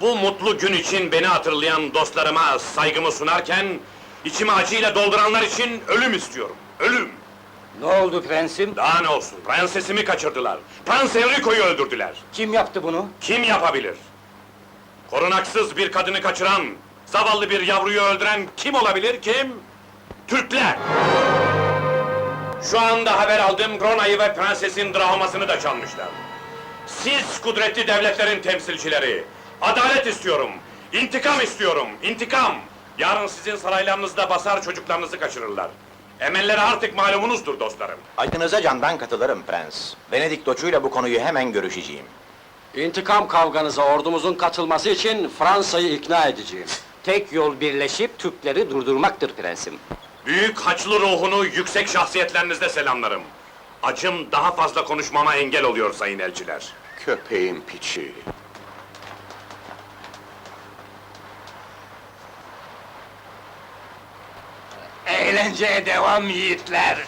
Bu mutlu gün için beni hatırlayan dostlarıma saygımı sunarken... ...içimi acıyla dolduranlar için ölüm istiyorum. Ölüm! Ne oldu prensim? Daha ne olsun, prensesimi kaçırdılar. Prens Enrico'yu öldürdüler. Kim yaptı bunu? Kim yapabilir? Korunaksız bir kadını kaçıran, zavallı bir yavruyu öldüren kim olabilir, kim? Türkler! Şu anda haber aldım, Rona'yı ve prensesin drahmasını da çalmışlar. Siz kudretli devletlerin temsilcileri, adalet istiyorum, intikam istiyorum, intikam! Yarın sizin saraylarınızda basar çocuklarınızı kaçırırlar. Emelleri artık malumunuzdur dostlarım. Aydınıza candan katılırım prens. Venedik doçuyla bu konuyu hemen görüşeceğim. İntikam kavganıza ordumuzun katılması için Fransa'yı ikna edeceğim. Tek yol birleşip Türkleri durdurmaktır prensim. Büyük haçlı ruhunu yüksek şahsiyetlerinizde selamlarım. Acım daha fazla konuşmama engel oluyor sayın elçiler. Köpeğin piçi. Eğlenceye devam yiğitler!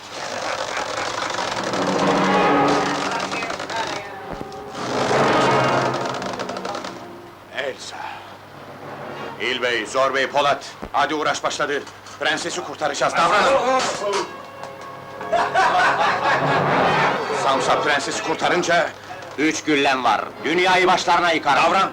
Elsa. İlbey, Zor Bey, Polat. Hadi uğraş başladı. Prensesi kurtaracağız, davranın! Samsa prensesi kurtarınca... Üç güllem var. Dünyayı başlarına. Davran! Davran!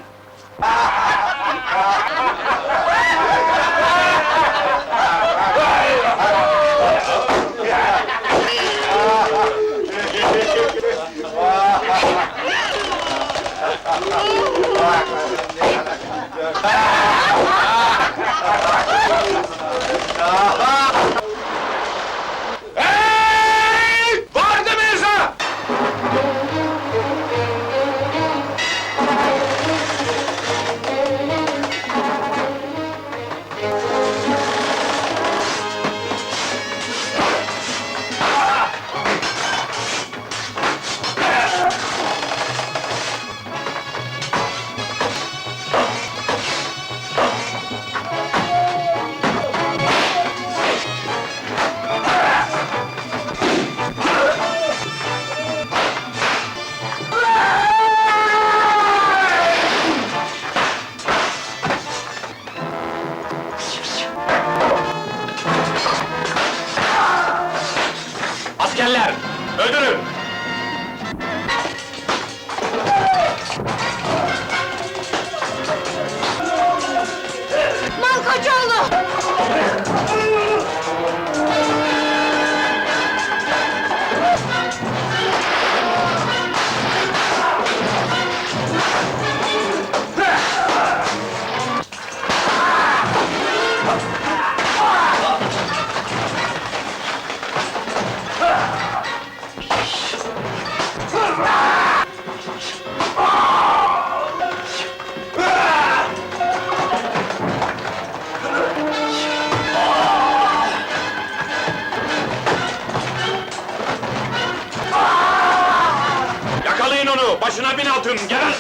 askerler! Öldürün! Şuna bin atın, gel.